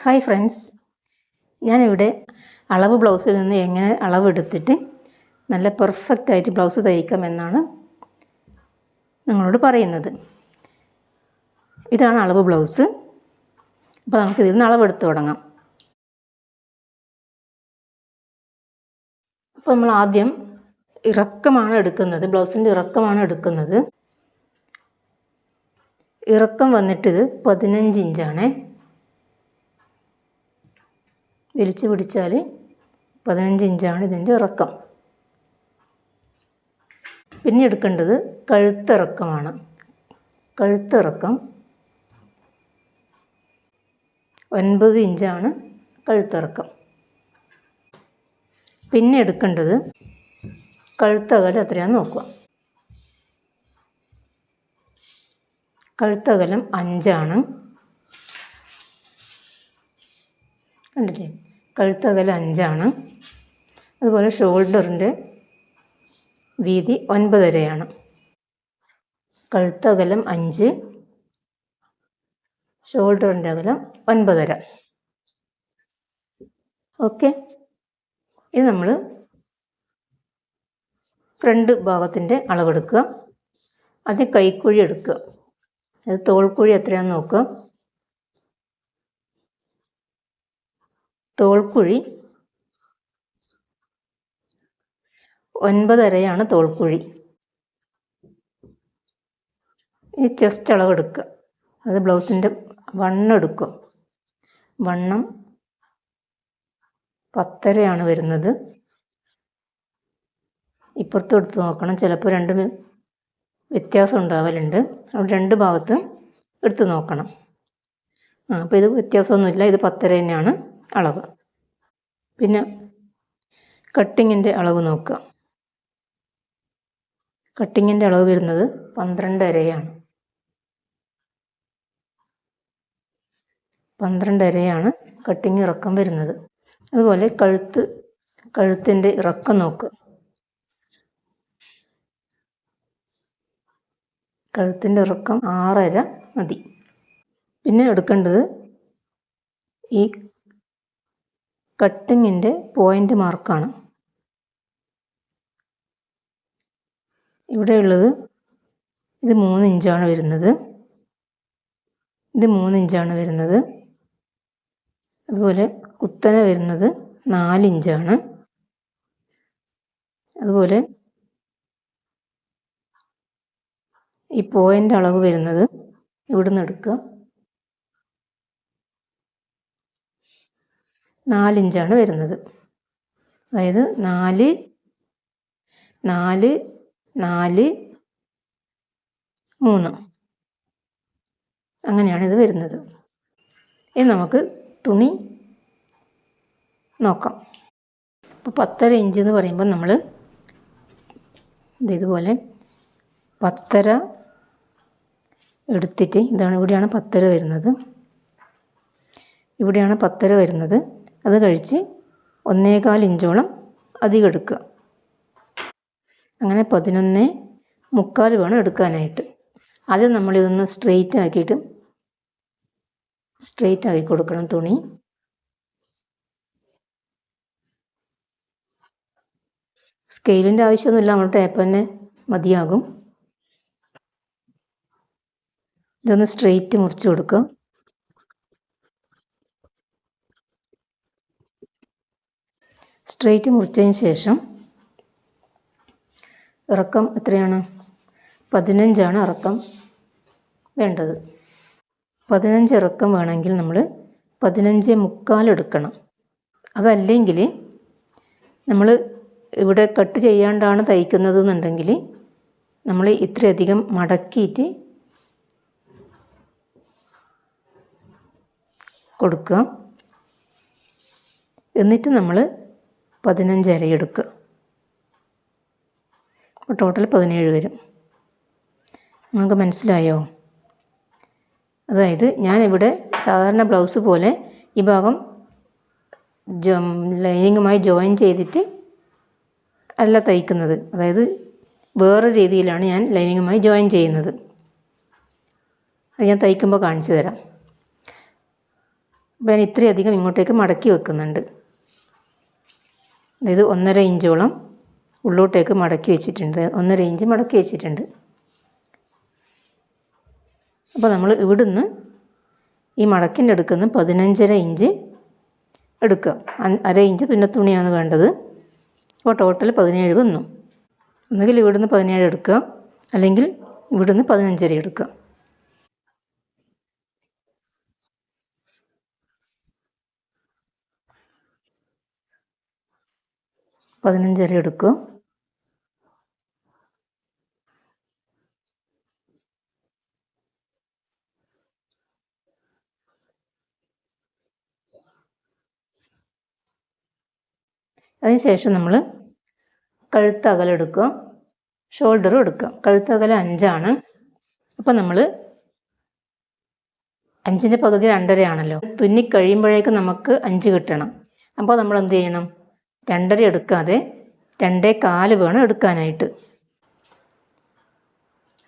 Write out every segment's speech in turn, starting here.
Hi friends. ഞാനിവിടെ അളവ് ബ്ലൗസിൽ നിന്ന് എങ്ങനെ അളവെടുത്തിട്ട് നല്ല പെർഫെക്റ്റ് ആയിട്ട് ബ്ലൗസ് തയ്ക്കാമെന്നാണ് നിങ്ങളോട് പറയുന്നത്. ഇതാണ് അളവ് ബ്ലൗസ്. അപ്പോൾ നമുക്ക് ഇതിൽ നിന്ന് അളവെടുത്ത് തുടങ്ങാം. അപ്പോൾ നമ്മൾ ആദ്യം ഇറക്കമാണ് എടുക്കുന്നത്. ബ്ലൗസിന്റെ ഇറക്കമാണ് എടുക്കുന്നത്. ഇറക്കം വന്നിട്ടിത് പതിനഞ്ച് ഇഞ്ചാണേ. വലിച്ചു പിടിച്ചാൽ പതിനഞ്ച് ഇഞ്ചാണ് ഇതിന്റെ ഇറക്കം. പിന്നെ എടുക്കേണ്ടത് കഴുത്തിറക്കമാണ്. കഴുത്തിറക്കം ഒൻപത് ഇഞ്ചാണ് കഴുത്തിറക്കം. പിന്നെ എടുക്കേണ്ടത് കഴുത്തകലം എത്രയാണെന്ന് നോക്കുക. കഴുത്തകലം അഞ്ചാണ്. കണ്ടില്ലേ? കഴുത്തകലം അഞ്ചാണ്. അതുപോലെ ഷോൾഡറിന്റെ വീതി ഒൻപതരയാണ്. കഴുത്തകലം അഞ്ച് ഷോൾഡറിന്റെ അകലം ഒൻപതര. ഓക്കെ. ഇത് നമ്മൾ ഫ്രണ്ട് ഭാഗത്തിന്റെ അളവെടുക്കുക. അത് കൈക്കുഴി എടുക്കുക. അത് തോൾക്കുഴി എത്രയാണെന്ന് നോക്കുക. തോൾക്കുഴി. ഒൻപതരയാണ് തോൾക്കുഴി. ഈ ചെസ്റ്റ് അളവെടുക്കുക. അത് ബ്ലൗസിന്റെ വണ്ണം എടുക്കും. വണ്ണം പത്തരയാണ് വരുന്നത്. ഇപ്പുറത്ത് എടുത്ത് നോക്കണം. ചിലപ്പോൾ രണ്ട് വ്യത്യാസം ഉണ്ടാവലുണ്ട്. അവിടെ രണ്ട് ഭാഗത്ത് എടുത്ത് നോക്കണം. ആ അപ്പോൾ ഇത് വ്യത്യാസമൊന്നുമില്ല. ഇത് പത്തര തന്നെയാണ്. അളവ്. പിന്നെ കട്ടിങ്ങിന്റെ അളവ് നോക്കുക. കട്ടിങ്ങിന്റെ അളവ് വരുന്നത് പന്ത്രണ്ടരയാണ് പന്ത്രണ്ടരയാണ് കട്ടിങ് ഇറക്കം വരുന്നത്. അതുപോലെ കഴുത്ത് കഴുത്തിന്റെ ഇറക്കം നോക്കുക. കഴുത്തിന്റെ ഇറക്കം ആറര മതി. പിന്നെ എടുക്കേണ്ടത് ഈ കട്ടിങ്ങിന്റെ പോയിന്റ് മാർക്കാണ് ഇവിടെയുള്ളത് ഇത് മൂന്ന് ഇഞ്ചാണ് വരുന്നത്. ഇത് മൂന്ന് ഇഞ്ചാണ് വരുന്നത്. അതുപോലെ കുത്തനെ വരുന്നത് നാല് ഇഞ്ചാണ് അതുപോലെ ഈ പോയിന്റ് അളവ് വരുന്നത് ഇവിടുന്ന് എടുക്കുക. നാലിഞ്ചാണ് വരുന്നത്. അതായത് നാല് നാല് നാല് മൂന്ന്. അങ്ങനെയാണ് ഇത് വരുന്നത്. ഇനി നമുക്ക് തുണി നോക്കാം. ഇപ്പോൾ പത്തര ഇഞ്ച് എന്ന് പറയുമ്പോൾ നമ്മൾ ഇതുപോലെ പത്തര എടുത്തിട്ട് ഇതാണ് ഇവിടെയാണ് പത്തര വരുന്നത്. ഇവിടെയാണ് പത്തര വരുന്നത്. അത് കഴിച്ച് ഒന്നേകാൽ ഇഞ്ചോളം അധികം അങ്ങനെ പതിനൊന്ന് മുക്കാൽ വേണം എടുക്കാനായിട്ട്. ആദ്യം നമ്മളിതൊന്ന് സ്ട്രെയിറ്റ് ആക്കിയിട്ട് സ്ട്രെയിറ്റ് ആക്കി കൊടുക്കണം തുണി. സ്കെയിലിന്റെ ആവശ്യമൊന്നുമില്ല നമ്മൾ ടേപ്പ് തന്നെ മതിയാകും. ഇതൊന്ന് സ്ട്രെയിറ്റ് മുറിച്ച് കൊടുക്കുക. സ്ട്രെയിറ്റ് മുറിച്ചതിന് ശേഷം ഇറക്കം എത്രയാണ്? പതിനഞ്ചാണ് ഇറക്കം വേണ്ടത്. പതിനഞ്ച് ഇറക്കം വേണമെങ്കിൽ നമ്മൾ പതിനഞ്ച് മുക്കാൽ എടുക്കണം. അതല്ലെങ്കിൽ നമ്മൾ ഇവിടെ കട്ട് ചെയ്യാണ്ടാണ് തയ്ക്കുന്നത് എന്നുണ്ടെങ്കിൽ നമ്മൾ ഇത്രയധികം മടക്കിയിട്ട് കൊടുക്കുക. എന്നിട്ട് നമ്മൾ പതിനഞ്ചര എടുക്കുക അപ്പോൾ ടോട്ടൽ പതിനേഴ് വരും. നിങ്ങൾക്ക് മനസ്സിലായോ? അതായത് ഞാനിവിടെ സാധാരണ ബ്ലൗസ് പോലെ ഈ ഭാഗം ലൈനിങ്ങുമായി ജോയിൻ ചെയ്തിട്ട് അല്ല തയ്ക്കുന്നത്. അതായത് വേറെ രീതിയിലാണ് ഞാൻ ലൈനിങ്ങുമായി ജോയിൻ ചെയ്യുന്നത്. അത് ഞാൻ തയ്ക്കുമ്പോൾ കാണിച്ചു തരാം. അപ്പോൾ ഞാൻ ഇത്രയധികം ഇങ്ങോട്ടേക്ക് മടക്കി വെക്കുന്നുണ്ട്. ഇത് ഒന്നര ഇഞ്ചോളം ഉള്ളോട്ടേക്ക് മടക്കി വെച്ചിട്ടുണ്ട്. ഒന്നര ഇഞ്ച് മടക്കി വെച്ചിട്ടുണ്ട്. അപ്പോൾ നമ്മൾ ഇവിടുന്ന് ഈ മടക്കിന്റെ അടുക്കുന്ന പതിനഞ്ചര ഇഞ്ച് എടുക്കുക. അര ഇഞ്ച് തുന്നത്തുണിയാണ് വേണ്ടത്. അപ്പോൾ ടോട്ടൽ പതിനേഴ് വന്നു. ഒന്നുകിൽ ഇവിടുന്ന് പതിനേഴ് എടുക്കുക. അല്ലെങ്കിൽ ഇവിടുന്ന് പതിനഞ്ചര എടുക്കുക. പതിനഞ്ചര എടുക്കുക അതിനുശേഷം നമ്മൾ കഴുത്ത് അകലെടുക്കുക ഷോൾഡറും എടുക്കുക കഴുത്ത് അഞ്ചാണ്. അപ്പം നമ്മൾ അഞ്ചിന്റെ പകുതി രണ്ടരയാണല്ലോ. തുന്നി കഴിയുമ്പോഴേക്കും നമുക്ക് അഞ്ച് കിട്ടണം. അപ്പോൾ നമ്മൾ എന്ത് ചെയ്യണം? രണ്ടര എടുക്കാതെ രണ്ടേ കാൽ വേണം എടുക്കാനായിട്ട്.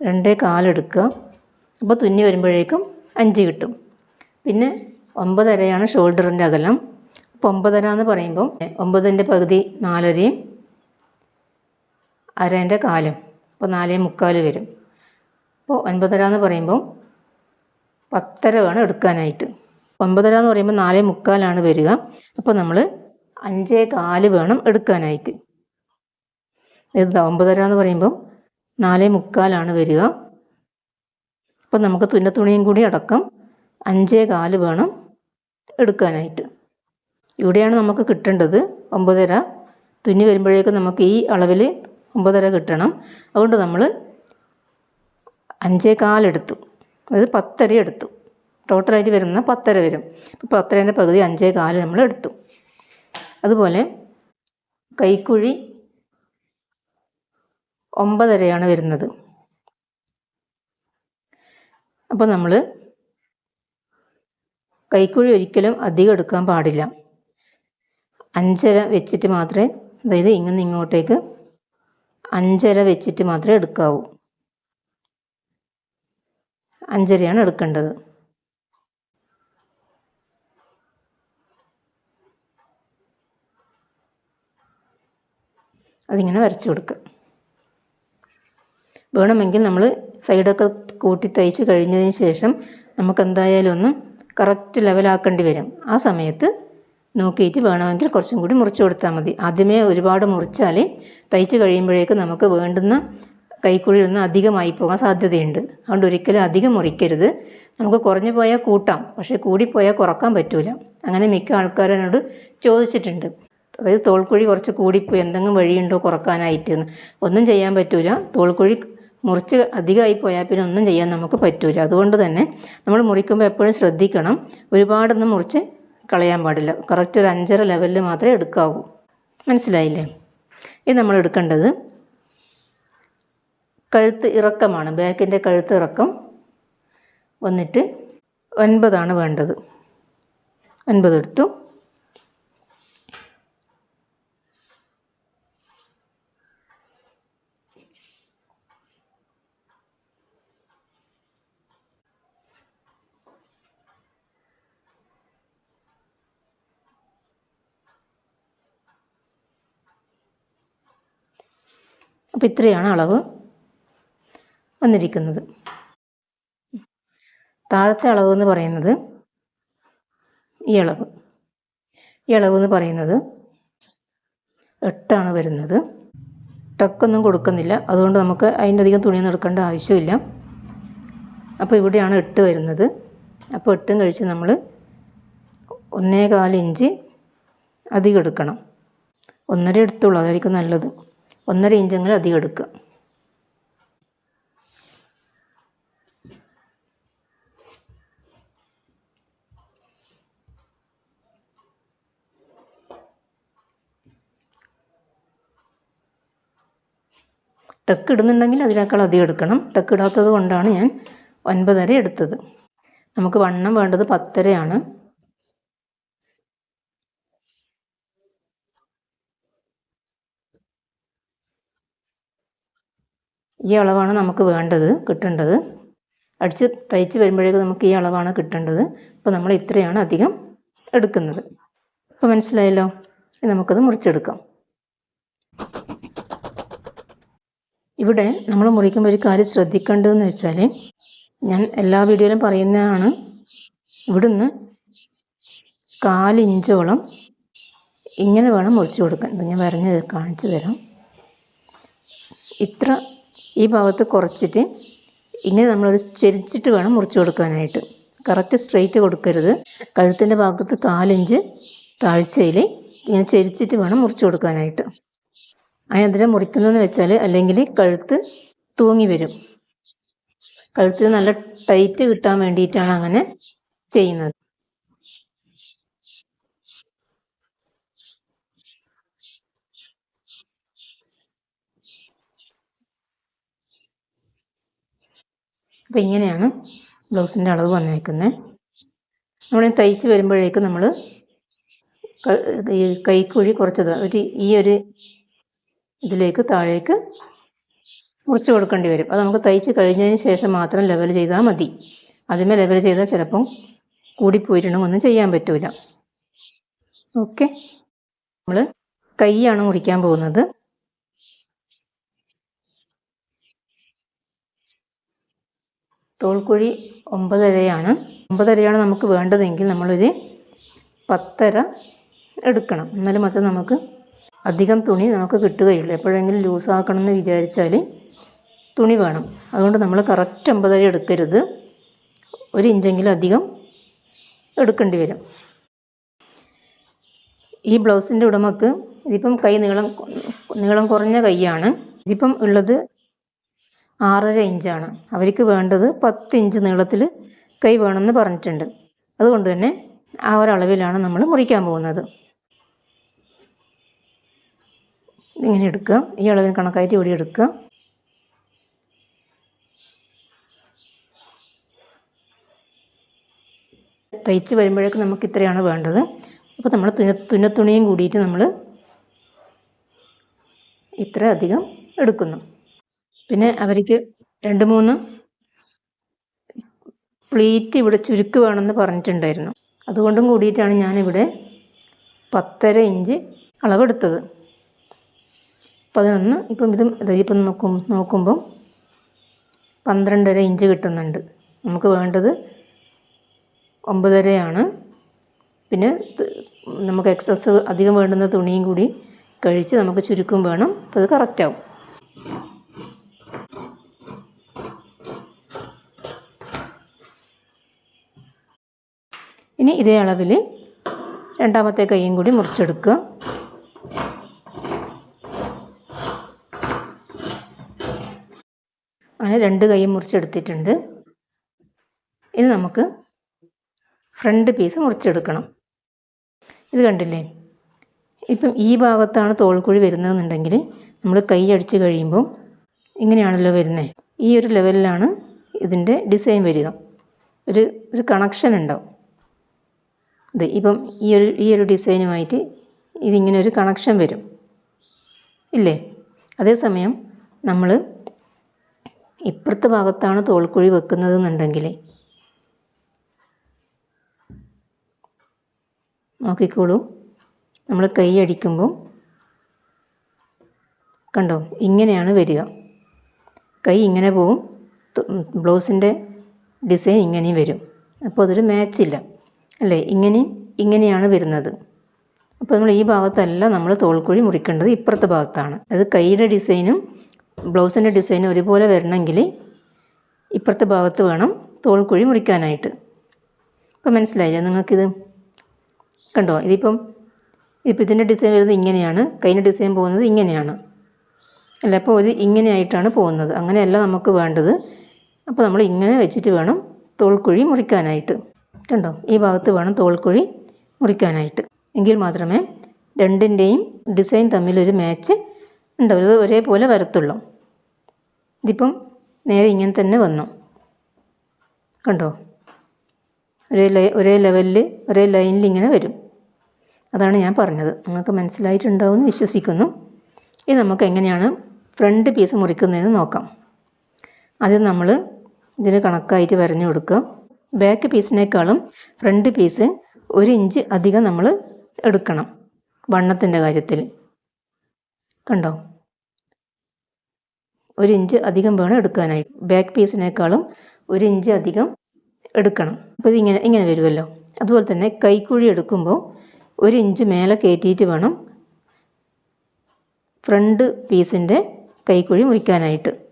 രണ്ടേ കാലെടുക്കുക അപ്പോൾ തുന്നി വരുമ്പോഴേക്കും അഞ്ച് കിട്ടും. പിന്നെ ഒമ്പതരയാണ് ഷോൾഡറിന്റെ അകലം. അപ്പോൾ ഒമ്പതര എന്ന് പറയുമ്പോൾ ഒമ്പതിന്റെ പകുതി നാലരയും അരേന്റെ കാലും. അപ്പോൾ നാലേ മുക്കാൽ വരും. അപ്പോൾ ഒൻപതര എന്ന് പറയുമ്പോൾ പത്തര വേണം എടുക്കാനായിട്ട്. ഒൻപതര എന്ന് പറയുമ്പോൾ നാലേ മുക്കാലാണ് വരിക. അപ്പോൾ നമ്മൾ അഞ്ചേ കാൽ വേണം എടുക്കാനായിട്ട്. ഇത് ഒമ്പതര എന്ന് പറയുമ്പോൾ നാലേ മുക്കാലാണ് വരിക. അപ്പം നമുക്ക് തുന്നത്തുണിയും കൂടി അടക്കം അഞ്ചേ കാൽ വേണം എടുക്കാനായിട്ട്. ഇവിടെയാണ് നമുക്ക് കിട്ടേണ്ടത് ഒമ്പതര. തുന്നി വരുമ്പോഴേക്കും നമുക്ക് ഈ അളവിൽ ഒമ്പതര കിട്ടണം. അതുകൊണ്ട് നമ്മൾ അഞ്ചേ കാലെടുത്തു അതായത് പത്തര എടുത്തു. ടോട്ടലായിട്ട് വരുന്ന പത്തര വരും. ഇപ്പോൾ പത്തരേന്റെ പകുതി അഞ്ചേ കാൽ നമ്മൾ എടുത്തു. അതുപോലെ കൈക്കുഴി ഒമ്പതരയാണ് വരുന്നത്. അപ്പോൾ നമ്മൾ കൈക്കുഴി ഒരിക്കലും അധികം എടുക്കാൻ പാടില്ല. അഞ്ചര വെച്ചിട്ട് മാത്രമേ അതായത് ഇങ്ങനെ ഇങ്ങോട്ടേക്ക് അഞ്ചര വെച്ചിട്ട് മാത്രമേ എടുക്കാവൂ. അഞ്ചരയാണ് എടുക്കേണ്ടത്. അതിങ്ങനെ വരച്ചു കൊടുക്കുക. വേണമെങ്കിൽ നമ്മൾ സൈഡൊക്കെ കൂട്ടി തയ്ച്ച് കഴിഞ്ഞതിന് ശേഷം നമുക്ക് എന്തായാലും ഒന്ന് കറക്റ്റ് ലെവലാക്കേണ്ടി വരും. ആ സമയത്ത് നോക്കിയിട്ട് വേണമെങ്കിൽ കുറച്ചും കൂടി മുറിച്ച് കൊടുത്താൽ മതി. ആദ്യമേ ഒരുപാട് മുറിച്ചാൽ തയ്ച്ച് കഴിയുമ്പോഴേക്ക് നമുക്ക് വേണ്ടുന്ന കൈക്കുഴി ഒന്ന് അധികമായി പോകാൻ സാധ്യതയുണ്ട്. അതുകൊണ്ട് ഒരിക്കലും അധികം മുറിക്കരുത്. നമുക്ക് കുറഞ്ഞു പോയാൽ കൂട്ടാം. പക്ഷേ കൂടിപ്പോയാൽ കുറയ്ക്കാൻ പറ്റില്ല അങ്ങനെ മിക്ക ആൾക്കാരോട് ചോദിച്ചിട്ടുണ്ട്. അതായത് തോൾക്കുഴി കുറച്ച് കൂടിപ്പോയി എന്തെങ്കിലും വഴിയുണ്ടോ കുറക്കാനായിട്ട് ഒന്നും ചെയ്യാൻ പറ്റില്ല തോൾക്കുഴി മുറിച്ച് അധികമായി പോയാൽ പിന്നെ ഒന്നും ചെയ്യാൻ നമുക്ക് പറ്റില്ല അതുകൊണ്ട് തന്നെ നമ്മൾ മുറിക്കുമ്പോൾ എപ്പോഴും ശ്രദ്ധിക്കണം. ഒരുപാടൊന്നും മുറിച്ച് കളയാൻ പാടില്ല. കറക്റ്റ് ഒരു അഞ്ചര ലെവലിൽ മാത്രമേ എടുക്കാവൂ. മനസ്സിലായില്ലേ? ഇത് നമ്മൾ എടുക്കേണ്ടത് കഴുത്ത് ഇറക്കമാണ്. ബാക്കിന്റെ കഴുത്ത് ഇറക്കം വന്നിട്ട് ഒൻപതാണ് വേണ്ടത്. ഒൻപത് എടുത്തു. അപ്പോൾ ഇത്രയാണ് അളവ് വന്നിരിക്കുന്നത്. താഴത്തെ അളവ് എന്ന് പറയുന്നത് ഈ അളവ്. ഈ അളവ് എന്ന് പറയുന്നത് എട്ടാണ് വരുന്നത്. ടക്കൊന്നും കൊടുക്കുന്നില്ല. അതുകൊണ്ട് നമുക്ക് അതിന്റെ അധികം തുണിയൊന്നും എടുക്കേണ്ട ആവശ്യമില്ല. അപ്പോൾ ഇവിടെയാണ് എട്ട് വരുന്നത്. അപ്പോൾ എട്ടും കഴിച്ച് നമ്മൾ ഒന്നേകാൽ ഇഞ്ച് അധികം എടുക്കണം. ഒന്നര എടുത്തുള്ളൂ. അതായിരിക്കും നല്ലത്. ഒന്നര ഇഞ്ചെങ്കിലും അധികം എടുക്കുക. ടക്ക് ഇടുന്നുണ്ടെങ്കിൽ അതിനേക്കാൾ അധികം എടുക്കണം. ടക്ക് ഇടാത്തത് കൊണ്ടാണ് ഞാൻ ഒൻപതര എടുത്തത്. നമുക്ക് വണ്ണം വേണ്ടത് പത്തരയാണ്. ഈ അളവാണ് നമുക്ക് വേണ്ടത് കിട്ടേണ്ടത്. അടിച്ച് തയ്ച്ച് വരുമ്പോഴേക്കും നമുക്ക് ഈ അളവാണ് കിട്ടേണ്ടത്. അപ്പോൾ നമ്മൾ ഇത്രയാണ് അധികം എടുക്കുന്നത്. അപ്പോൾ മനസ്സിലായല്ലോ? നമുക്കത് മുറിച്ചെടുക്കാം. ഇവിടെ നമ്മൾ മുറിക്കുമ്പോൾ ഒരു കാര്യം ശ്രദ്ധിക്കേണ്ടതെന്ന് വെച്ചാൽ ഞാൻ എല്ലാ വീഡിയോയിലും പറയുന്നതാണ് ഇവിടുന്ന് കാലിഞ്ചോളം ഇങ്ങനെ വേണം മുറിച്ച് കൊടുക്കാൻ. ഇത് ഞാൻ വരഞ്ഞ് കാണിച്ചു തരാം. ഇത്ര ഈ ഭാഗത്ത് കുറച്ചിട്ട് ഇങ്ങനെ നമ്മളൊരു ചെരിച്ചിട്ട് വേണം മുറിച്ച് കൊടുക്കാനായിട്ട്. കറക്റ്റ് സ്ട്രെയിറ്റ് കൊടുക്കരുത്. കഴുത്തിന്റെ ഭാഗത്ത് കാലിഞ്ച് താഴ്ചയിൽ ഇങ്ങനെ ചെരിച്ചിട്ട് വേണം മുറിച്ച് കൊടുക്കാനായിട്ട്. അതിനെന്തിനാ മുറിക്കുന്നതെന്ന് വെച്ചാൽ അല്ലെങ്കിൽ കഴുത്ത് തൂങ്ങി വരും. കഴുത്തിന് നല്ല ടൈറ്റ് കിട്ടാൻ വേണ്ടിയിട്ടാണ് അങ്ങനെ ചെയ്യുന്നത്. അപ്പോൾ ഇങ്ങനെയാണ് ബ്ലൗസിന്റെ അളവ് വന്നേക്കുന്നത് നമ്മൾ തയ്ച്ച് വരുമ്പോഴേക്കും നമ്മൾ ഈ കൈക്കുഴി കുറച്ചത് ഒരു ഈ ഒരു ഇതിലേക്ക് താഴേക്ക് മുറിച്ച് കൊടുക്കേണ്ടി വരും. അത് നമുക്ക് തയ്ച്ച് കഴിഞ്ഞതിന് ശേഷം മാത്രം ലെവൽ ചെയ്താൽ മതി. ആദ്യമേ ലെവൽ ചെയ്താൽ ചിലപ്പം കൂടിപ്പോയിട്ടുണ്ടെങ്കിൽ ചെയ്യാൻ പറ്റില്ല ഓക്കെ നമ്മൾ കൈയാണ് മുറിക്കാൻ പോകുന്നത്. തോൾക്കുഴി ഒമ്പതരയാണ്. ഒമ്പതരയാണ് നമുക്ക് വേണ്ടതെങ്കിൽ നമ്മളൊരു പത്തര എടുക്കണം. എന്നാലും മാത്രം നമുക്ക് അധികം തുണി നമുക്ക് കിട്ടുകയുള്ളൂ എപ്പോഴെങ്കിലും ലൂസാക്കണം എന്ന് വിചാരിച്ചാൽ തുണി വേണം. അതുകൊണ്ട് നമ്മൾ കറക്റ്റ് ഒമ്പതര എടുക്കരുത്. ഒരു ഇഞ്ചെങ്കിലും അധികം എടുക്കേണ്ടി വരും. ഈ ബ്ലൗസിന്റെ ഉടമക്ക് ഇതിപ്പം കൈ നീളം നീളം കുറഞ്ഞ കൈയാണ്. ഇതിപ്പം ഉള്ളത് ആറര ഇഞ്ചാണ്. അവർക്ക് വേണ്ടത് പത്ത് ഇഞ്ച് നീളത്തിൽ കൈ വേണമെന്ന് പറഞ്ഞിട്ടുണ്ട്. അതുകൊണ്ട് തന്നെ ആ ഒരളവിലാണ് നമ്മൾ മുറിക്കാൻ പോകുന്നത്. ഇങ്ങനെ എടുക്കുക. ഈ അളവിന് കണക്കായിട്ട് ഇവിടെ എടുക്കുക. തയ്ച്ച് വരുമ്പോഴേക്കും നമുക്ക് ഇത്രയാണ് വേണ്ടത്. അപ്പോൾ നമ്മൾ തുന്ന തുന്നത്തുണിയും കൂടിയിട്ട് നമ്മൾ ഇത്ര അധികം എടുക്കുന്നു. പിന്നെ അവർക്ക് രണ്ട് മൂന്ന് പ്ലീറ്റ് ഇവിടെ ചുരുക്ക് വേണമെന്ന് പറഞ്ഞിട്ടുണ്ടായിരുന്നു. അതുകൊണ്ടും കൂടിയിട്ടാണ് ഞാനിവിടെ പത്തര ഇഞ്ച് അളവെടുത്തത്. പതിനൊന്ന് ഇപ്പം ഇത് ഇതിപ്പം നോക്കും നോക്കുമ്പം പന്ത്രണ്ടര ഇഞ്ച് കിട്ടുന്നുണ്ട്. നമുക്ക് വേണ്ടത് ഒമ്പതരയാണ്. പിന്നെ നമുക്ക് എക്സസ് അധികം വേണ്ടുന്ന തുണിയും കൂടി കഴിച്ച് നമുക്ക് ചുരുക്കും വേണം. അപ്പോൾ അത് കറക്റ്റാവും ഇനി ഇതേ അളവിൽ രണ്ടാമത്തെ കൈയും കൂടി മുറിച്ചെടുക്കുക. അങ്ങനെ രണ്ട് കൈയും മുറിച്ചെടുത്തിട്ടുണ്ട്. ഇനി നമുക്ക് ഫ്രണ്ട് പീസ് മുറിച്ചെടുക്കണം. ഇത് കണ്ടില്ലേ? ഇപ്പം ഈ ഭാഗത്താണ് തോൾക്കുഴി വരുന്നതെന്നുണ്ടെങ്കിൽ നമ്മൾ കൈ അടിച്ച് കഴിയുമ്പോൾ ഇങ്ങനെയാണല്ലോ വരുന്നത് ഈ ഒരു ലെവലിലാണ് ഇതിന്റെ ഡിസൈൻ വരിക. ഒരു ഒരു കണക്ഷൻ ഉണ്ടാവും. ഇത് ഇപ്പം ഈ ഒരു ഈ ഒരു ഡിസൈനുമായിട്ട് ഇതിങ്ങനെ ഒരു കണക്ഷൻ വരും. ഇല്ലേ? അതേസമയം നമ്മൾ ഇപ്പുറത്തെ ഭാഗത്താണ് തോൾക്കുഴി വെക്കുന്നതെന്നുണ്ടെങ്കിൽ നോക്കിക്കോളൂ. നമ്മൾ കൈ അടിക്കുമ്പോൾ കണ്ടോ? ഇങ്ങനെയാണ് വരിക. കൈ ഇങ്ങനെ പോവും. ബ്ലൗസിന്റെ ഡിസൈൻ ഇങ്ങനെയും വരും. അപ്പോൾ അതൊരു മാച്ചില്ല അല്ലേ? ഇങ്ങനെയും ഇങ്ങനെയാണ് വരുന്നത്. അപ്പോൾ നമ്മൾ ഈ ഭാഗത്തല്ല നമ്മൾ തോൾക്കുഴി മുറിക്കേണ്ടത് ഇപ്പുറത്തെ ഭാഗത്താണ്. അത് കൈയുടെ ഡിസൈനും ബ്ലൗസിന്റെ ഡിസൈനും ഒരുപോലെ വരണമെങ്കിൽ ഇപ്പുറത്തെ ഭാഗത്ത് വേണം തോൾക്കുഴി മുറിക്കാനായിട്ട്. അപ്പോൾ മനസ്സിലായില്ലേ നിങ്ങൾക്കിത്? കണ്ടോ? ഇതിപ്പം ഇപ്പം ഇതിന്റെ ഡിസൈൻ വരുന്നത് ഇങ്ങനെയാണ് കൈന്റെ ഡിസൈൻ പോകുന്നത് ഇങ്ങനെയാണ്. അല്ല? അപ്പോൾ ഇത് ഇങ്ങനെയായിട്ടാണ് പോകുന്നത്. അങ്ങനെയല്ല നമുക്ക് വേണ്ടത്. അപ്പോൾ നമ്മൾ ഇങ്ങനെ വെച്ചിട്ട് വേണം തോൾക്കുഴി മുറിക്കാനായിട്ട്. കണ്ടോ ഈ ഭാഗത്ത് വേണം തോൾക്കുഴി മുറിക്കാനായിട്ട്. എങ്കിൽ മാത്രമേ രണ്ടിന്റെയും ഡിസൈൻ തമ്മിലൊരു മാച്ച് ഉണ്ടാവും. ഒരേപോലെ വരത്തുള്ളൂ. ഇതിപ്പം നേരെ ഇങ്ങനെ തന്നെ വന്നു. കണ്ടോ? ഒരേ ലൈ ഒരേ ലെവലിൽ ഒരേ ലൈനിൽ ഇങ്ങനെ വരും. അതാണ് ഞാൻ പറഞ്ഞത്. നിങ്ങൾക്ക് മനസ്സിലായിട്ടുണ്ടാവുമെന്ന് വിശ്വസിക്കുന്നു. ഇത് നമുക്ക് എങ്ങനെയാണ് ഫ്രണ്ട് പീസ് മുറിക്കുന്നതെന്ന് നോക്കാം. ആദ്യം നമ്മൾ ഇതിന് കണക്കായിട്ട് വരഞ്ഞു കൊടുക്കുക. ബാക്ക് പീസിനേക്കാളും ഫ്രണ്ട് പീസ് ഒരു ഇഞ്ച് അധികം നമ്മൾ എടുക്കണം വണ്ണത്തിന്റെ കാര്യത്തിൽ. കണ്ടോ? ഒരു ഇഞ്ച് അധികം വേണം എടുക്കാനായിട്ട്. ബാക്ക് പീസിനേക്കാളും ഒരു ഇഞ്ച് അധികം എടുക്കണം. അപ്പോൾ ഇതിങ്ങനെ ഇങ്ങനെ വരുമല്ലോ. അതുപോലെ തന്നെ കൈക്കുഴി എടുക്കുമ്പോൾ ഒരു ഇഞ്ച് മേലെ കയറ്റിയിട്ട് വേണം ഫ്രണ്ട് പീസിന്റെ കൈക്കുഴി മുറിക്കാനായിട്ട്.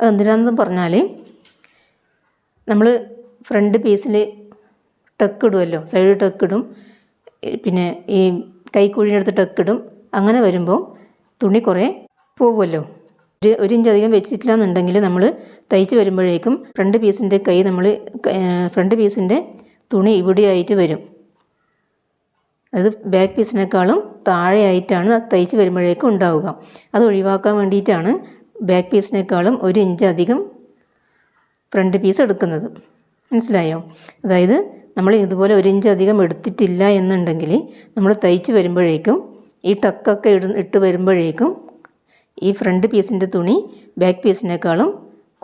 അതെന്തിനാണെന്ന് പറഞ്ഞാൽ നമ്മൾ ഫ്രണ്ട് പീസിൽ ടക്ക് ഇടുമല്ലോ സൈഡ് ടക്ക് ഇടും. പിന്നെ ഈ കൈക്കുഴിയെടുത്ത് ടക്ക് ഇടും. അങ്ങനെ വരുമ്പോൾ തുണി കുറേ പോകുമല്ലോ ഒരു ഒരു ഇഞ്ച് അധികം വെച്ചിട്ടില്ല എന്നുണ്ടെങ്കിൽ നമ്മൾ തയ്ച്ച് വരുമ്പോഴേക്കും ഫ്രണ്ട് പീസിന്റെ കൈ നമ്മൾ ഫ്രണ്ട് പീസിന്റെ തുണി ഇവിടെയായിട്ട് വരും. അത് ബാക്ക് പീസിനേക്കാളും താഴെയായിട്ടാണ് തയ്ച്ച് വരുമ്പോഴേക്കും ഉണ്ടാവുക. അത് ഒഴിവാക്കാൻ വേണ്ടിയിട്ടാണ് ബാക്ക് പീസിനേക്കാളും ഒരു ഇഞ്ച് അധികം ഫ്രണ്ട് പീസ് എടുക്കുന്നത്. മനസ്സിലായോ? അതായത് നമ്മൾ ഇതുപോലെ ഒരു ഇഞ്ച് അധികം എടുത്തിട്ടില്ല എന്നുണ്ടെങ്കിൽ നമ്മൾ തയ്ച്ച് വരുമ്പോഴേക്കും ഈ ടക്കൊക്കെ ഇട ഇട്ട് വരുമ്പോഴേക്കും ഈ ഫ്രണ്ട് പീസിന്റെ തുണി ബാക്ക് പീസിനേക്കാളും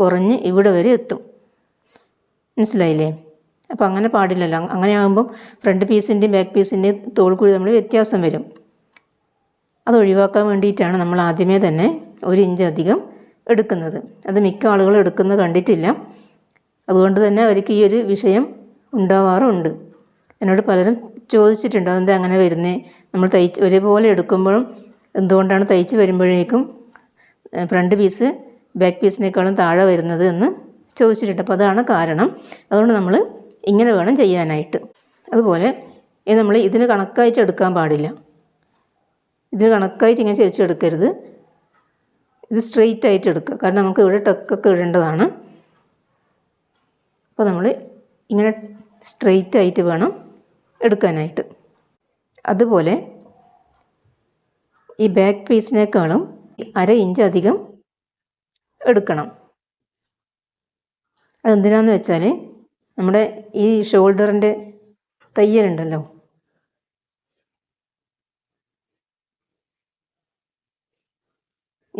കുറഞ്ഞ് ഇവിടെ വരെ എത്തും. മനസ്സിലായില്ലേ? അപ്പോൾ അങ്ങനെ പാടില്ലല്ലോ. അങ്ങനെ ആകുമ്പം ഫ്രണ്ട് പീസിന്റെയും ബാക്ക് പീസിന്റെയും തോൾക്കുഴി നമ്മൾ വ്യത്യാസം വരും. അത് ഒഴിവാക്കാൻ വേണ്ടിയിട്ടാണ് നമ്മൾ ആദ്യമേ തന്നെ ഒരു ഇഞ്ച് അധികം എടുക്കുന്നത്. അത് മിക്ക ആളുകളും എടുക്കുന്നത് കണ്ടിട്ടില്ല. അതുകൊണ്ട് തന്നെ അവർക്ക് ഈ ഒരു വിഷയം ഉണ്ടാവാറുണ്ട്. എന്നോട് പലരും ചോദിച്ചിട്ടുണ്ട് അതെന്താ അങ്ങനെ വരുന്നേ? നമ്മൾ തയ്ച്ച് ഒരേപോലെ എടുക്കുമ്പോഴും എന്തുകൊണ്ടാണ് തയ്ച്ച് വരുമ്പോഴേക്കും ഫ്രണ്ട് പീസ് ബാക്ക് പീസിനേക്കാളും താഴെ വരുന്നത്? എന്ന് ചോദിച്ചിട്ടുണ്ട്. അപ്പോൾ അതാണ് കാരണം. അതുകൊണ്ട് നമ്മൾ ഇങ്ങനെ വേണം ചെയ്യാനായിട്ട്. അതുപോലെ ഇത് നമ്മൾ ഇതിന് കണക്കായിട്ട് എടുക്കാൻ പാടില്ല. ഇതിന് കണക്കായിട്ട് ഇങ്ങനെ ചരിച്ചെടുക്കരുത്. ഇത് സ്ട്രെയിറ്റ് ആയിട്ട് എടുക്കുക. കാരണം നമുക്ക് ഇവിടെ ടക്കൊക്കെ ഇടേണ്ടതാണ്. അപ്പോൾ നമ്മൾ ഇങ്ങനെ സ്ട്രെയിറ്റ് ആയിട്ട് വേണം എടുക്കാനായിട്ട്. അതുപോലെ ഈ ബാക്ക് പീസിനേക്കാളും അര ഇഞ്ച് അധികം എടുക്കണം. അതെന്തിനാന്ന് വെച്ചാൽ നമ്മുടെ ഈ ഷോൾഡറിന്റെ തയ്യലുണ്ടല്ലോ.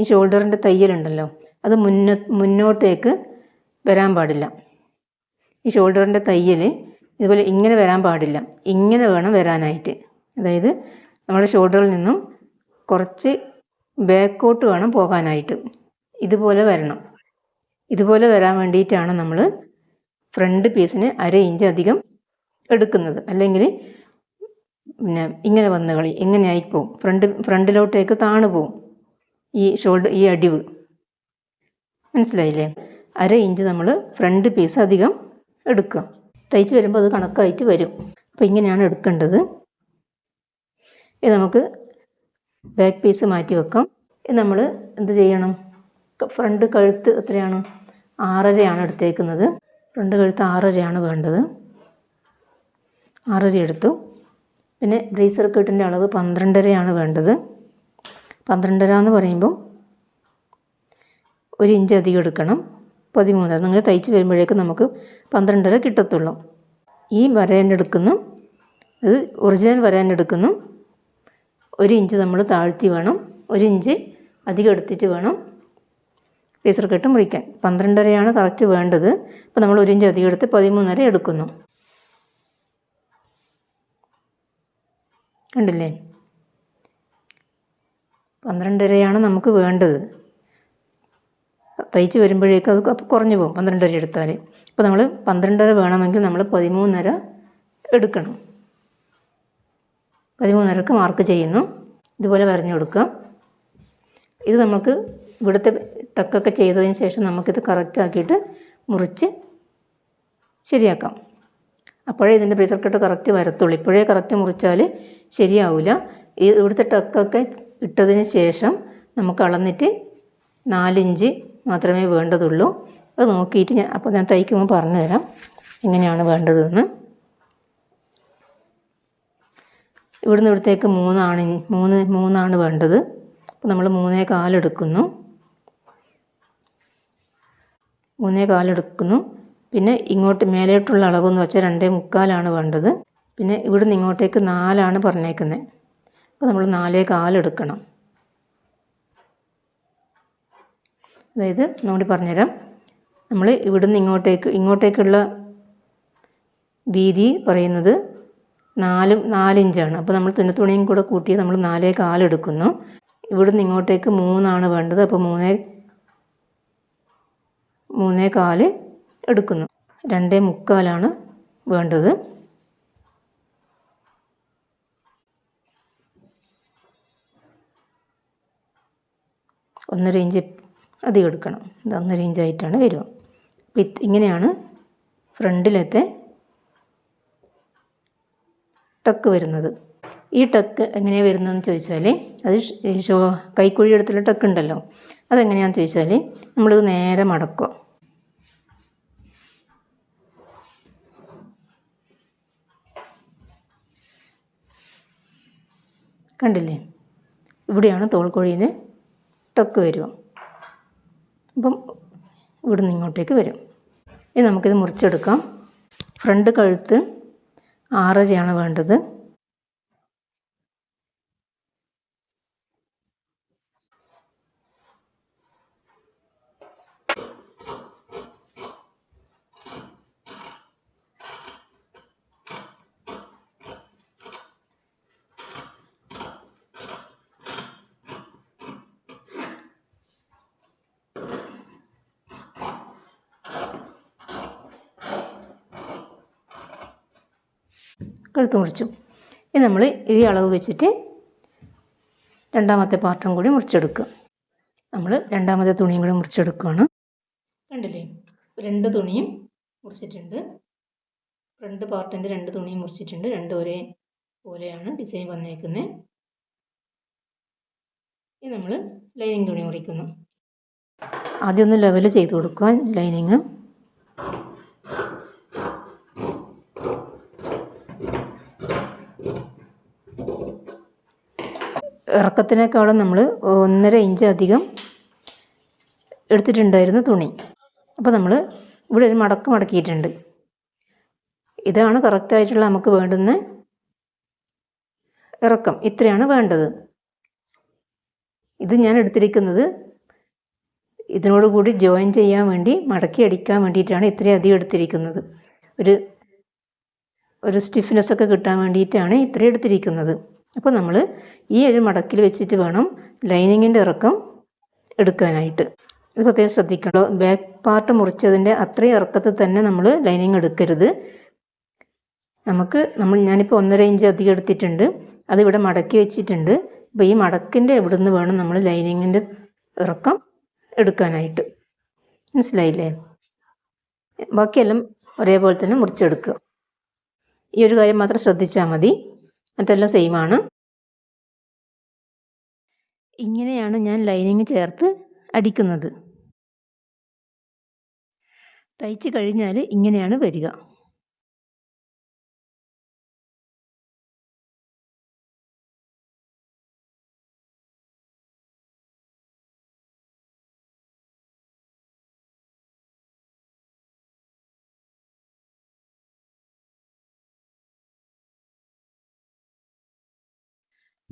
ഈ ഷോൾഡറിന്റെ തയ്യലുണ്ടല്ലോ അത് മുന്നോ മുന്നോട്ടേക്ക് വരാൻ പാടില്ല. ഈ ഷോൾഡറിന്റെ തയ്യൽ ഇതുപോലെ ഇങ്ങനെ വരാൻ പാടില്ല. ഇങ്ങനെ വേണം വരാനായിട്ട്. അതായത് നമ്മുടെ ഷോൾഡറിൽ നിന്നും കുറച്ച് ബാക്കോട്ട് വേണം പോകാനായിട്ട്. ഇതുപോലെ വരണം. ഇതുപോലെ വരാൻ വേണ്ടിയിട്ടാണ് നമ്മൾ ഫ്രണ്ട് പീസിന് അര ഇഞ്ച് അധികം എടുക്കുന്നത്. അല്ലെങ്കിൽ പിന്നെ ഇങ്ങനെ വന്ന് കളി ഇങ്ങനെ ആയിപ്പോവും ഫ്രണ്ട് ഫ്രണ്ടിലോട്ടേക്ക് താണു പോവും. ഈ ഷോൾഡർ ഈ അടിവ്. മനസ്സിലായില്ലേ? അര ഇഞ്ച് നമ്മൾ ഫ്രണ്ട് പീസ് അധികം എടുക്കുക. തയ്ച്ച് വരുമ്പോൾ അത് കണക്കായിട്ട് വരും. അപ്പോൾ ഇങ്ങനെയാണ് എടുക്കേണ്ടത്. ഇത് നമുക്ക് ബാക്ക് പീസ് മാറ്റി വെക്കാം. ഇത് നമ്മൾ എന്ത് ചെയ്യണം? ഫ്രണ്ട് കഴുത്ത് എത്രയാണ്? ആറരയാണ് എടുത്തേക്കുന്നത്. ഫ്രണ്ട് കഴുത്ത് ആറരയാണ് വേണ്ടത്. ആറര എടുത്തു. പിന്നെ ബ്രേസർ കെട്ടിന്റെ അളവ് പന്ത്രണ്ടരയാണ് വേണ്ടത്. പന്ത്രണ്ടര എന്ന് പറയുമ്പോൾ ഒരു ഇഞ്ച് അധികം എടുക്കണം. പതിമൂന്നര നിങ്ങൾ തയ്ച്ച് വരുമ്പോഴേക്കും നമുക്ക് പന്ത്രണ്ടര കിട്ടത്തുള്ളൂ. ഈ വരേൻ എടുക്കുന്നു. ഇത് ഒറിജിനൽ വരാനെടുക്കുന്നു ഒരു ഇഞ്ച് നമ്മൾ താഴ്ത്തി വേണം. ഒരു ഇഞ്ച് അധികം എടുത്തിട്ട് വേണം ലേസർ കെട്ട് മുറിക്കാൻ. പന്ത്രണ്ടരയാണ് കറക്റ്റ് വേണ്ടത്. അപ്പോൾ നമ്മൾ ഒരു ഇഞ്ച് അധികം എടുത്ത് പതിമൂന്നര എടുക്കുന്നു. കണ്ടില്ലേ? പന്ത്രണ്ടരയാണ് നമുക്ക് വേണ്ടത്. തയ്ച്ച് വരുമ്പോഴേക്കും അത് കുറഞ്ഞു പോകും പന്ത്രണ്ടര എടുത്താൽ അപ്പോൾ നമ്മൾ പന്ത്രണ്ടര വേണമെങ്കിൽ നമ്മൾ പതിമൂന്നര എടുക്കണം. പതിമൂന്നരക്ക് മാർക്ക് ചെയ്യുന്നു. ഇതുപോലെ വരഞ്ഞു കൊടുക്കുക ഇത് നമുക്ക് ഇവിടുത്തെ ടക്കൊക്കെ ചെയ്തതിന് ശേഷം നമുക്കിത് കറക്റ്റാക്കിയിട്ട് മുറിച്ച് ശരിയാക്കാം. അപ്പോഴേ ഇതിന്റെ ബ്രേസർ കട്ട് കറക്റ്റ് വരത്തുള്ളൂ. ഇപ്പോഴേ കറക്റ്റ് മുറിച്ചാൽ ശരിയാവില്ല ഈ ഇവിടുത്തെ ടക്കൊക്കെ ഇട്ടതിന് ശേഷം നമുക്ക് അളന്നിട്ട് നാലിഞ്ച് മാത്രമേ വേണ്ടതുള്ളൂ. അത് നോക്കിയിട്ട് ഞാൻ അപ്പോൾ ഞാൻ തയ്ക്കുമ്പോൾ പറഞ്ഞു തരാം എങ്ങനെയാണ് വേണ്ടതെന്ന്. ഇവിടുന്ന് ഇവിടത്തേക്ക് മൂന്നാണ് മൂന്ന് മൂന്നാണ് വേണ്ടത്. അപ്പോൾ നമ്മൾ മൂന്നേ കാലെടുക്കുന്നു. മൂന്നേ കാലെടുക്കുന്നു. പിന്നെ ഇങ്ങോട്ട് മേലോട്ടുള്ള അളവെന്ന് വെച്ചാൽ രണ്ടേ മുക്കാലാണ് വേണ്ടത്. പിന്നെ ഇവിടുന്ന് ഇങ്ങോട്ടേക്ക് നാലാണ് പറഞ്ഞേക്കുന്നത് അപ്പോൾ നമ്മൾ നാലേ കാലെടുക്കണം. അതായത് ഒന്നുകൂടി പറഞ്ഞുതരാം. നമ്മൾ ഇവിടുന്ന് ഇങ്ങോട്ടേക്ക് ഇങ്ങോട്ടേക്കുള്ള വീതി പറയുന്നത് നാലും നാലിഞ്ചാണ് അപ്പോൾ നമ്മൾ തുന്നത്തുണിയും കൂടെ കൂട്ടി നമ്മൾ നാലേ കാലെടുക്കുന്നു. ഇവിടുന്ന് ഇങ്ങോട്ടേക്ക് മൂന്നാണ് വേണ്ടത്. അപ്പോൾ മൂന്നേ മൂന്നേ കാൽ എടുക്കുന്നു. രണ്ടേ മുക്കാലാണ് വേണ്ടത്. ഒന്നര ഇഞ്ച് അധികം എടുക്കണം. ഇത് ഒന്നര ഇഞ്ചായിട്ടാണ് വരിക. അപ്പം ഇങ്ങനെയാണ്. ഫ്രണ്ടിലത്തെ ടക്ക് വരുന്നത്. ഈ ടക്ക് എങ്ങനെയാണ് വരുന്നതെന്ന് ചോദിച്ചാൽ അത് ഷോ കൈക്കുഴി എടുത്തുള്ള ടക്ക് ഉണ്ടല്ലോ. അതെങ്ങനെയാണെന്ന് ചോദിച്ചാൽ നമ്മൾ നേരെ മടക്കുക. കണ്ടില്ലേ? ഇവിടെയാണ് തോൾക്കൊഴിയിൽ ടക്ക് വരും. അപ്പം ഇവിടുന്ന് ഇങ്ങോട്ടേക്ക് വരും. ഇനി നമുക്കിത് മുറിച്ചെടുക്കാം. ഫ്രണ്ട് കഴുത്ത് ആറരയാണ് വേണ്ടത്. കഴുത്ത് മുറിച്ചു. ഇനി നമ്മൾ ഈ അളവ് വെച്ചിട്ട് രണ്ടാമത്തെ പാർട്ടും കൂടി മുറിച്ചെടുക്കുക. നമ്മൾ രണ്ടാമത്തെ തുണിയും കൂടി മുറിച്ചെടുക്കുകയാണ്. കണ്ടില്ലേ? രണ്ട് തുണിയും മുറിച്ചിട്ടുണ്ട്. രണ്ട് പാർട്ടിന്റെ രണ്ട് തുണിയും മുറിച്ചിട്ടുണ്ട്. രണ്ട് ഒരേ പോലെയാണ് ഡിസൈൻ വന്നേക്കുന്നത് ഇനി നമ്മൾ ലൈനിങ് തുണി മുറിക്കുന്നു. ആദ്യം ഒന്ന് ലെവൽ ചെയ്ത് കൊടുക്കുക. ലൈനിങ്. ഇറക്കത്തിനേക്കാളും നമ്മൾ ഒന്നര ഇഞ്ച് അധികം എടുത്തിട്ടുണ്ടായിരുന്നു തുണി. അപ്പോൾ നമ്മൾ ഇവിടെ ഒരു മടക്ക് മടക്കിയിട്ടുണ്ട്. ഇതാണ് കറക്റ്റായിട്ടുള്ള നമുക്ക് വേണ്ടുന്ന ഇറക്കം. ഇത്രയാണ് വേണ്ടത്. ഇത് ഞാൻ എടുത്തിരിക്കുന്നത് ഇതിനോട് കൂടി ജോയിൻ ചെയ്യാൻ വേണ്ടി മടക്കി അടിക്കാൻ വേണ്ടിയിട്ടാണ് ഇത്രയും അധികം എടുത്തിരിക്കുന്നത്. ഒരു ഒരു സ്റ്റിഫ്നെസ്സൊക്കെ കിട്ടാൻ വേണ്ടിയിട്ടാണ് ഇത്രയും എടുത്തിരിക്കുന്നത്. അപ്പോൾ നമ്മൾ ഈ ഒരു മടക്കിൽ വെച്ചിട്ട് വേണം ലൈനിങ്ങിന്റെ ഇറക്കം എടുക്കാനായിട്ട്. ഇത് പ്രത്യേകം ശ്രദ്ധിക്കണം ബാക്ക് പാർട്ട് മുറിച്ചതിന്റെ അത്രയും ഇറക്കത്തിൽ തന്നെ നമ്മൾ ലൈനിങ് എടുക്കരുത്. നമുക്ക് നമ്മൾ ഞാനിപ്പോൾ ഒന്നര ഇഞ്ച് അധികം എടുത്തിട്ടുണ്ട്. അതിവിടെ മടക്കി വെച്ചിട്ടുണ്ട്. അപ്പോൾ ഈ മടക്കിന്റെ ഇവിടെ നിന്ന് വേണം നമ്മൾ ലൈനിങ്ങിന്റെ ഇറക്കം എടുക്കാനായിട്ട്. മനസ്സിലായില്ലേ? ബാക്കിയെല്ലാം ഒരേപോലെ തന്നെ മുറിച്ചെടുക്കുക. ഈ ഒരു കാര്യം മാത്രം ശ്രദ്ധിച്ചാൽ മതി. മറ്റെല്ലാം സെയിമാണ് ഇങ്ങനെയാണ് ഞാൻ ലൈനിങ് ചേർത്ത് അടിക്കുന്നത്. തയ്ച്ച് കഴിഞ്ഞാൽ ഇങ്ങനെയാണ് വരിക.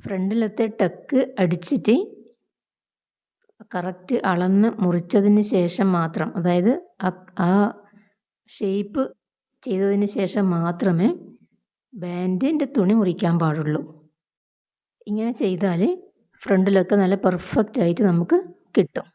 ഫ്രണ്ടിലത്തെ ടക്ക് അടിച്ചിട്ട് കറക്റ്റ് അളന്ന് മുറിച്ചതിന് ശേഷം മാത്രം അതായത് ആ ഷേപ്പ് ചെയ്തതിന് ശേഷം മാത്രമേ ബാൻഡിന്റെ തുണി മുറിക്കാൻ പാടുള്ളൂ. ഇങ്ങനെ ചെയ്താൽ ഫ്രണ്ടിലൊക്കെ നല്ല പെർഫെക്റ്റ് ആയിട്ട് നമുക്ക് കിട്ടും.